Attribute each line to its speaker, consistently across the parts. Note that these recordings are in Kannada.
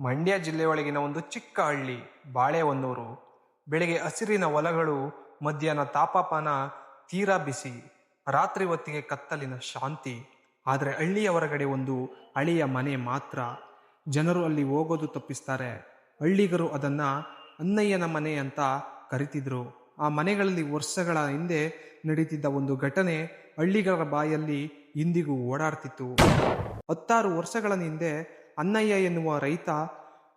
Speaker 1: ಮಂಡ್ಯ ಜಿಲ್ಲೆಯೊಳಗಿನ ಒಂದು ಚಿಕ್ಕ ಹಳ್ಳಿ, ಬಾಳೆಹೊನ್ನೂರು. ಬೆಳಿಗ್ಗೆ ಹಸಿರಿನ ಹೊಲಗಳು ಮಧ್ಯಾಹ್ನ ತಾಪಮಾನ ತೀರಾ ಬಿಸಿ, ರಾತ್ರಿ ಹೊತ್ತಿಗೆ ಕತ್ತಲಿನ ಶಾಂತಿ. ಆದರೆ ಹಳ್ಳಿಯ ಹೊರಗಡೆ ಒಂದು ಹಳಿಯ ಮನೆ ಮಾತ್ರ. ಜನರು ಅಲ್ಲಿ ಹೋಗೋದು ತಪ್ಪಿಸ್ತಾರೆ. ಹಳ್ಳಿಗರು ಅದನ್ನು ಅನ್ನಯ್ಯನ ಮನೆ ಅಂತ ಕರಿತಿದ್ರು. ಆ ಮನೆಗಳಲ್ಲಿ ವರ್ಷಗಳ ಹಿಂದೆ ನಡೀತಿದ್ದ ಒಂದು ಘಟನೆ ಹಳ್ಳಿಗರ ಬಾಯಲ್ಲಿ ಇಂದಿಗೂ ಓಡಾಡ್ತಿತ್ತು. ಹತ್ತಾರು ವರ್ಷಗಳ ಹಿಂದೆ ಅನ್ನಯ್ಯ ಎನ್ನುವ ರೈತ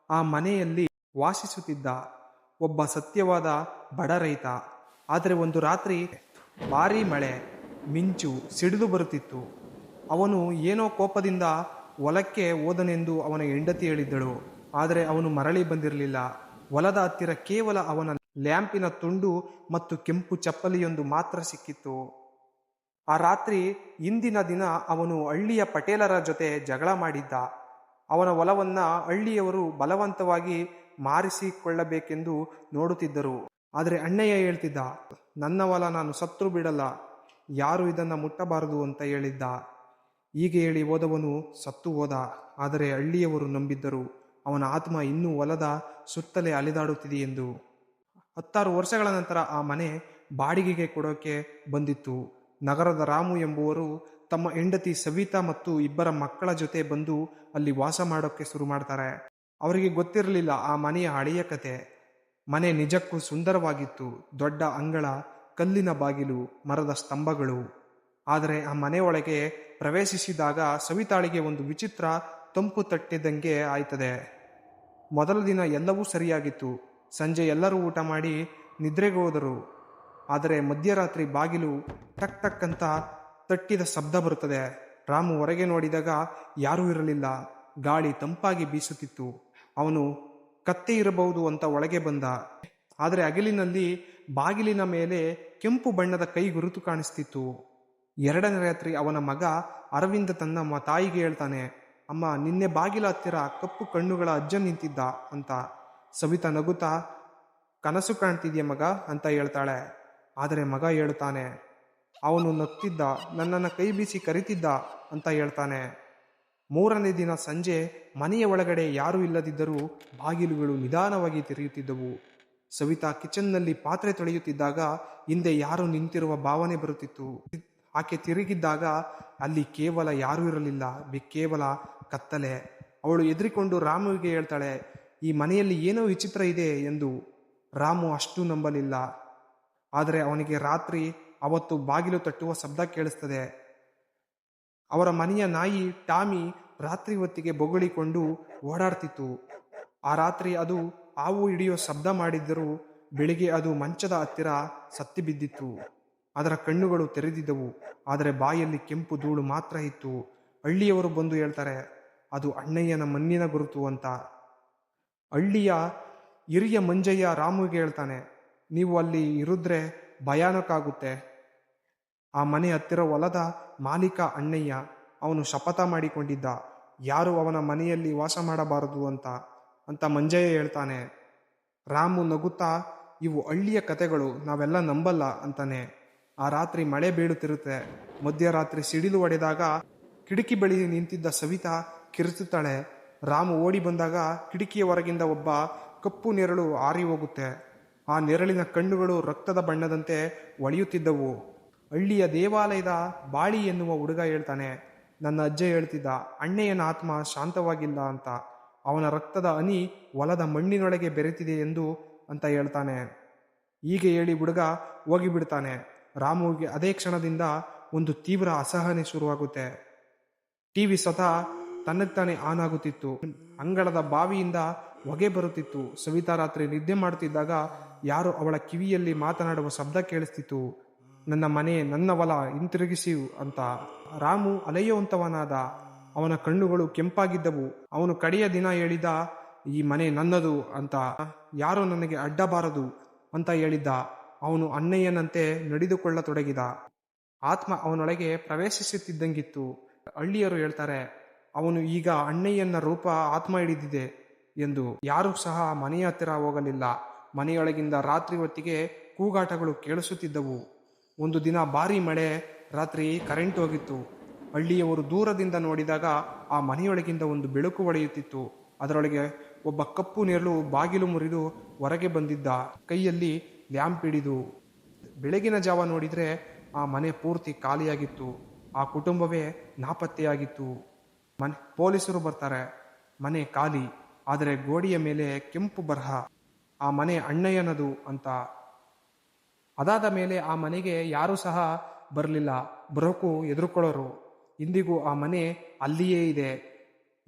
Speaker 1: ಆ ಮನೆಯಲ್ಲಿ ವಾಸಿಸುತ್ತಿದ್ದ ಒಬ್ಬ ಸತ್ಯವಾದ ಬಡ ರೈತ. ಆದರೆ ಒಂದು ರಾತ್ರಿ ಭಾರಿ ಮಳೆ, ಮಿಂಚು, ಸಿಡಿದು ಬರುತ್ತಿತ್ತು. ಅವನು ಏನೋ ಕೋಪದಿಂದ ಹೊಲಕ್ಕೆ ಹೋದನೆಂದು ಅವನ ಹೆಂಡತಿ ಹೇಳಿದ್ದಳು. ಆದರೆ ಅವನು ಮರಳಿ ಬಂದಿರಲಿಲ್ಲ. ಹೊಲದ ಹತ್ತಿರ ಕೇವಲ ಅವನ ಲ್ಯಾಂಪಿನ ತುಂಡು ಮತ್ತು ಕೆಂಪು ಚಪ್ಪಲಿಯೊಂದು ಮಾತ್ರ ಸಿಕ್ಕಿತ್ತು. ಆ ರಾತ್ರಿ ಇಂದಿನ ದಿನ ಅವನು ಹಳ್ಳಿಯ ಪಟೇಲರ ಜೊತೆ ಜಗಳ ಮಾಡಿದ್ದ. ಅವನ ಒಲವನ್ನು ಹಳ್ಳಿಯವರು ಬಲವಂತವಾಗಿ ಮಾರಿಸಿಕೊಳ್ಳಬೇಕೆಂದು ನೋಡುತ್ತಿದ್ದರು. ಆದರೆ ಅಣ್ಣಯ್ಯ ಹೇಳ್ತಿದ್ದ, ನನ್ನ ಹೊಲ ನಾನು ಸತ್ರು ಬಿಡಲ್ಲ, ಯಾರು ಇದನ್ನು ಮುಟ್ಟಬಾರದು ಅಂತ ಹೇಳಿದ್ದ? ಹೀಗೆ ಹೇಳಿ ಹೋದವನು ಸತ್ತು ಹೋದ. ಆದರೆ ಹಳ್ಳಿಯವರು ನಂಬಿದ್ದರು, ಅವನ ಆತ್ಮ ಇನ್ನೂ ಹೊಲದ ಸುತ್ತಲೇ ಅಲೆದಾಡುತ್ತಿದೆ ಎಂದು. ಹತ್ತಾರು ವರ್ಷಗಳ ನಂತರ ಆ ಮನೆ ಬಾಡಿಗೆಗೆ ಕೊಡೋಕೆ ಬಂದಿತ್ತು. ನಗರದ ರಾಮು ಎಂಬುವರು ತಮ್ಮ ಹೆಂಡತಿ ಸವಿತಾ ಮತ್ತು ಇಬ್ಬರ ಮಕ್ಕಳ ಜೊತೆ ಬಂದು ಅಲ್ಲಿ ವಾಸ ಮಾಡೋಕ್ಕೆ ಶುರು ಮಾಡ್ತಾರೆ. ಅವರಿಗೆ ಗೊತ್ತಿರಲಿಲ್ಲ ಆ ಮನೆಯ ಹಳೆಯ ಕತೆ. ಮನೆ ನಿಜಕ್ಕೂ ಸುಂದರವಾಗಿತ್ತು. ದೊಡ್ಡ ಅಂಗಳ, ಕಲ್ಲಿನ ಬಾಗಿಲು, ಮರದ ಸ್ತಂಭಗಳು. ಆದರೆ ಆ ಮನೆಯೊಳಗೆ ಪ್ರವೇಶಿಸಿದಾಗ ಸವಿತಾಳಿಗೆ ಒಂದು ವಿಚಿತ್ರ ತಂಪು ತಟ್ಟಿದಂಗೆ ಆಯ್ತದೆ. ಮೊದಲ ದಿನ ಎಲ್ಲವೂ ಸರಿಯಾಗಿತ್ತು. ಸಂಜೆ ಎಲ್ಲರೂ ಊಟ ಮಾಡಿ ನಿದ್ರೆಗೆ ಹೋದರು. ಆದರೆ ಮಧ್ಯರಾತ್ರಿ ಬಾಗಿಲು ಟಕ್ ಟಕ್ ಅಂತ ತಟ್ಟಿದ ಶಬ್ದ ಬರುತ್ತದೆ. ರಾಮು ಹೊರಗೆ ನೋಡಿದಾಗ ಯಾರೂ ಇರಲಿಲ್ಲ. ಗಾಳಿ ತಂಪಾಗಿ ಬೀಸುತ್ತಿತ್ತು. ಅವನು, ಕತ್ತೆ ಇರಬಹುದು ಅಂತ ಒಳಗೆ ಬಂದ. ಆದರೆ ಅಗಲಿನಲ್ಲಿ ಬಾಗಿಲಿನ ಮೇಲೆ ಕೆಂಪು ಬಣ್ಣದ ಕೈ ಗುರುತು ಕಾಣಿಸ್ತಿತ್ತು. ಎರಡನೇ ರಾತ್ರಿ ಅವನ ಮಗ ಅರವಿಂದ ತನ್ನ ತಾಯಿಗೆ ಹೇಳ್ತಾನೆ, ಅಮ್ಮ, ನಿನ್ನೆ ಬಾಗಿಲ ಹತ್ತಿರ ಕಪ್ಪು ಕಣ್ಣುಗಳ ಅಜ್ಜ ನಿಂತಿದ್ದ ಅಂತ. ಸವಿತಾ ನಗುತ್ತಾ, ಕನಸು ಕಾಣ್ತಿದ್ಯ ಮಗ? ಅಂತ ಹೇಳ್ತಾಳೆ. ಆದರೆ ಮಗ ಹೇಳ್ತಾನೆ ಅವನು ನಗ್ತಿದ್ದ, ನನ್ನನ್ನು ಕೈ ಬೀಸಿ ಕರಿತಿದ್ದ ಅಂತ ಹೇಳ್ತಾನೆ. ಮೂರನೇ ದಿನ ಸಂಜೆ ಮನೆಯ ಒಳಗಡೆ ಯಾರೂ ಇಲ್ಲದಿದ್ದರೂ ಬಾಗಿಲುಗಳು ನಿಧಾನವಾಗಿ ತೆರೆಯುತ್ತಿದ್ದವು. ಸವಿತಾ ಕಿಚನ್ನಲ್ಲಿ ಪಾತ್ರೆ ತೊಳೆಯುತ್ತಿದ್ದಾಗ ಹಿಂದೆ ಯಾರು ನಿಂತಿರುವ ಭಾವನೆ ಬರುತ್ತಿತ್ತು. ಆಕೆ ತಿರುಗಿದ್ದಾಗ ಅಲ್ಲಿ ಕೇವಲ ಯಾರೂ ಇರಲಿಲ್ಲ ಬಿ ಕೇವಲ ಕತ್ತಲೆ. ಅವಳು ಎದುರಿಕೊಂಡು ರಾಮುವಿಗೆ ಹೇಳ್ತಾಳೆ, ಈ ಮನೆಯಲ್ಲಿ ಏನೋ ವಿಚಿತ್ರ ಇದೆ ಎಂದು. ರಾಮು ಅಷ್ಟು ನಂಬಲಿಲ್ಲ. ಆದರೆ ಅವನಿಗೆ ರಾತ್ರಿ ಅವತ್ತು ಬಾಗಿಲು ತಟ್ಟುವ ಶಬ್ದ ಕೇಳಿಸ್ತದೆ. ಅವರ ಮನೆಯ ನಾಯಿ ಟಾಮಿ ರಾತ್ರಿ ಹೊತ್ತಿಗೆ ಬೊಗಳಿಕೊಂಡು ಓಡಾಡ್ತಿತ್ತು. ಆ ರಾತ್ರಿ ಅದು ಹಾವು ಹಿಡಿಯೋ ಶಬ್ದ ಮಾಡಿದ್ದರೂ ಬೆಳಿಗ್ಗೆ ಅದು ಮಂಚದ ಹತ್ತಿರ ಸತ್ತಿ ಬಿದ್ದಿತ್ತು. ಅದರ ಕಣ್ಣುಗಳು ತೆರೆದಿದ್ದವು. ಆದರೆ ಬಾಯಲ್ಲಿ ಕೆಂಪು ಧೂಳು ಮಾತ್ರ ಇತ್ತು. ಹಳ್ಳಿಯವರು ಬಂದು ಹೇಳ್ತಾರೆ, ಅದು ಅಣ್ಣಯ್ಯನ ಮಣ್ಣಿನ ಗುರುತು ಅಂತ. ಹಳ್ಳಿಯ ಹಿರಿಯ ಮಂಜಯ್ಯ ರಾಮುಗೆ ಹೇಳ್ತಾನೆ, ನೀವು ಅಲ್ಲಿ ಇರಿದ್ರೆ ಭಯಾನಕ ಆಗುತ್ತೆ. ಆ ಮನೆ ಹತ್ತಿರ ಹೊಲದ ಮಾಲೀಕ ಅಣ್ಣಯ್ಯ ಅವನು ಶಪಥ ಮಾಡಿಕೊಂಡಿದ್ದ. ಯಾರು ಅವನ ಮನೆಯಲ್ಲಿ ವಾಸ ಮಾಡಬಾರದು ಅಂತ ಅಂತ ಮಂಜಯ್ಯ ಹೇಳ್ತಾನೆ. ರಾಮು ನಗುತ್ತಾ, ಇವು ಹಳ್ಳಿಯ ಕತೆಗಳು, ನಾವೆಲ್ಲ ನಂಬಲ್ಲ ಅಂತಾನೆ. ಆ ರಾತ್ರಿ ಮಳೆ ಬೀಳುತ್ತಿರುತ್ತೆ. ಮಧ್ಯರಾತ್ರಿ ಸಿಡಿಲು ಹೊಡೆದಾಗ ಕಿಟಕಿ ಬಳಿ ನಿಂತಿದ್ದ ಸವಿತಾ ಕಿರುಚುತ್ತಾಳೆ ರಾಮು ಓಡಿ ಬಂದಾಗ ಕಿಟಕಿಯ ಹೊರಗಿಂದ ಒಬ್ಬ ಕಪ್ಪು ನೆರಳು ಹಾರಿ ಹೋಗುತ್ತೆ. ಆ ನೆರಳಿನ ಕಣ್ಣುಗಳು ರಕ್ತದ ಬಣ್ಣದಂತೆ ಒಳೆಯುತ್ತಿದ್ದವು. ಹಳ್ಳಿಯ ದೇವಾಲಯದ ಬಾಳಿ ಎನ್ನುವ ಹುಡುಗ ಹೇಳ್ತಾನೆ, ನನ್ನ ಅಜ್ಜ ಹೇಳ್ತಿದ್ದ ಅಣ್ಣೆಯನ ಆತ್ಮ ಶಾಂತವಾಗಿಲ್ಲ ಅಂತ. ಅವನ ರಕ್ತದ ಹನಿ ಹೊಲದ ಮಣ್ಣಿನೊಳಗೆ ಬೆರೆತಿದೆ ಎಂದು ಅಂತ ಹೇಳ್ತಾನೆ. ಹೀಗೆ ಹೇಳಿ ಹುಡುಗ ಹೋಗಿಬಿಡ್ತಾನೆ. ರಾಮುವಿಗೆ ಅದೇ ಕ್ಷಣದಿಂದ ಒಂದು ತೀವ್ರ ಅಸಹನೆ ಶುರುವಾಗುತ್ತೆ. ಟಿವಿ ಸ್ವತಃ ತನ್ನತ್ತಾನೆ ತಾನೇ ಆನ್ ಆಗುತ್ತಿತ್ತು. ಅಂಗಳದ ಬಾವಿಯಿಂದ ಹೊಗೆ ಬರುತ್ತಿತ್ತು. ಸವಿತಾ ರಾತ್ರಿ ನಿದ್ದೆ ಮಾಡುತ್ತಿದ್ದಾಗ ಯಾರು ಅವಳ ಕಿವಿಯಲ್ಲಿ ಮಾತನಾಡುವ ಶಬ್ದ ಕೇಳಿಸ್ತಿತ್ತು. ನನ್ನ ಮನೆ, ನನ್ನ ಒಲ ಹಿಂತಿರುಗಿಸಿ ಅಂತ. ರಾಮು ಅಲೆಯುವಂತವನಾದ, ಅವನ ಕಣ್ಣುಗಳು ಕೆಂಪಾಗಿದ್ದವು. ಅವನು ಕಡೆಯ ದಿನ ಹೇಳಿದ, ಈ ಮನೆ ನನ್ನದು ಅಂತ. ಯಾರೋ ನನಗೆ ಅಡ್ಡಬಾರದು ಅಂತ ಹೇಳಿದ್ದ. ಅವನು ಅಣ್ಣಯ್ಯನಂತೆ ನಡೆದುಕೊಳ್ಳತೊಡಗಿದ. ಆತ್ಮ ಅವನೊಳಗೆ ಪ್ರವೇಶಿಸುತ್ತಿದ್ದಂಗಿತ್ತು. ಹಳ್ಳಿಯರು ಹೇಳ್ತಾರೆ, ಅವನು ಈಗ ಅಣ್ಣಯ್ಯನ ರೂಪ ಆತ್ಮ ಹಿಡಿದಿದೆ ಎಂದು. ಯಾರೂ ಸಹ ಮನೆಯ ಹತ್ತಿರ ಹೋಗಲಿಲ್ಲ. ಮನೆಯೊಳಗಿಂದ ರಾತ್ರಿ ಹೊತ್ತಿಗೆ ಕೂಗಾಟಗಳು ಕೇಳಿಸುತ್ತಿದ್ದವು. ಒಂದು ದಿನ ಭಾರಿ ಮಳೆ, ರಾತ್ರಿ ಕರೆಂಟ್ ಹೋಗಿತ್ತು. ಹಳ್ಳಿಯವರು ದೂರದಿಂದ ನೋಡಿದಾಗ ಆ ಮನೆಯೊಳಗಿಂದ ಒಂದು ಬೆಳಕು ಒಡೆಯುತ್ತಿತ್ತು. ಅದರೊಳಗೆ ಒಬ್ಬ ಕಪ್ಪು ನೆರಳು ಬಾಗಿಲು ಮುರಿದು ಹೊರಗೆ ಬಂದಿದ್ದ. ಕೈಯಲ್ಲಿ ಲ್ಯಾಂಪ್ ಹಿಡಿದು ಬೆಳಗಿನ ಜಾವ ನೋಡಿದರೆ ಆ ಮನೆ ಪೂರ್ತಿ ಖಾಲಿಯಾಗಿತ್ತು. ಆ ಕುಟುಂಬವೇ ನಾಪತ್ತೆಯಾಗಿತ್ತು. ಮನೆ, ಪೊಲೀಸರು ಬರ್ತಾರೆ. ಮನೆ ಖಾಲಿ. ಆದರೆ ಗೋಡೆಯ ಮೇಲೆ ಕೆಂಪು ಬರಹ. ಆ ಮನೆ ಅಣ್ಣಯ್ಯನದು ಅಂತ ಅದಾದ ಮೇಲೆ ಆ ಮನೆಗೆ ಯಾರೂ ಸಹ ಬರಲಿಲ್ಲ. ಬರೋಕ್ಕೂ ಎದುರುಕೊಳ್ಳೋರು. ಇಂದಿಗೂ ಆ ಮನೆ ಅಲ್ಲಿಯೇ ಇದೆ.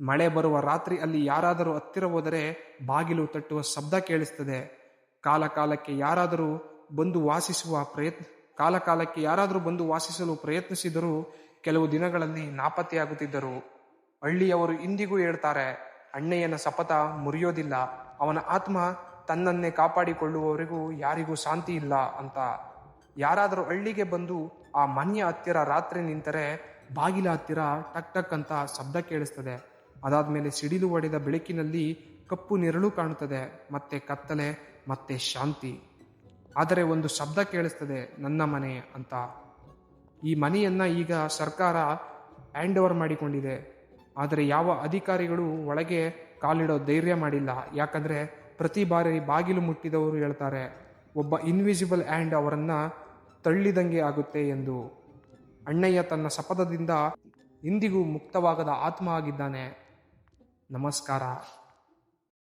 Speaker 1: ಮಳೆ ಬರುವ ರಾತ್ರಿ ಅಲ್ಲಿ ಯಾರಾದರೂ ಹತ್ತಿರ ಹೋದರೆ ಬಾಗಿಲು ತಟ್ಟುವ ಶಬ್ದ ಕೇಳಿಸ್ತದೆ. ಕಾಲಕಾಲಕ್ಕೆ ಯಾರಾದರೂ ಬಂದು ವಾಸಿಸುವ ಪ್ರಯತ್ನ ಕಾಲಕಾಲಕ್ಕೆ ಯಾರಾದರೂ ಬಂದು ವಾಸಿಸಲು ಪ್ರಯತ್ನಿಸಿದರೂ ಕೆಲವು ದಿನಗಳಲ್ಲಿ ನಾಪತ್ತೆಯಾಗುತ್ತಿದ್ದರು. ಹಳ್ಳಿಯವರು ಇಂದಿಗೂ ಹೇಳ್ತಾರೆ, ಅಣ್ಣಯ್ಯನ ಶಪಥ ಮುರಿಯೋದಿಲ್ಲ. ಅವನ ಆತ್ಮ ತನ್ನನ್ನೇ ಕಾಪಾಡಿಕೊಳ್ಳುವವರಿಗೂ ಯಾರಿಗೂ ಶಾಂತಿ ಇಲ್ಲ ಅಂತ ಯಾರಾದರೂ ಹಳ್ಳಿಗೆ ಬಂದು ಆ ಮನೆಯ ಹತ್ತಿರ ರಾತ್ರಿ ನಿಂತರೆ ಬಾಗಿಲ ಹತ್ತಿರ ಟಕ್ ಟಕ್ ಅಂತ ಶಬ್ದ ಕೇಳಿಸ್ತದೆ. ಅದಾದ್ಮೇಲೆ ಸಿಡಿಲು ಒಡೆದ ಬೆಳಕಿನಲ್ಲಿ ಕಪ್ಪು ನೆರಳು ಕಾಣುತ್ತದೆ, ಮತ್ತೆ ಕತ್ತಲೆ, ಮತ್ತೆ ಶಾಂತಿ. ಆದರೆ ಒಂದು ಶಬ್ದ ಕೇಳಿಸ್ತದೆ, ನನ್ನ ಮನೆ ಅಂತ. ಈ ಮನೆಯನ್ನ ಈಗ ಸರ್ಕಾರ ಹ್ಯಾಂಡ್ ಓವರ್ ಮಾಡಿಕೊಂಡಿದೆ. ಆದರೆ ಯಾವ ಅಧಿಕಾರಿಗಳು ಒಳಗೆ ಕಾಲಿಡೋ ಧೈರ್ಯ ಮಾಡಿಲ್ಲ. ಯಾಕಂದ್ರೆ ಪ್ರತಿ ಬಾರಿ ಬಾಗಿಲು ಮುಟ್ಟಿದವರು ಹೇಳ್ತಾರೆ, ಒಬ್ಬ ಇನ್ವಿಸಿಬಲ್ ಆ್ಯಂಡ್ ಅವರನ್ನು ತಳ್ಳಿದಂಗೆ ಆಗುತ್ತೆ ಎಂದು. ಅಣ್ಣಯ್ಯ ತನ್ನ ಸಪದದಿಂದ ಇಂದಿಗೂ ಮುಕ್ತವಾಗದ ಆತ್ಮ ಆಗಿದ್ದಾನೆ. ನಮಸ್ಕಾರ.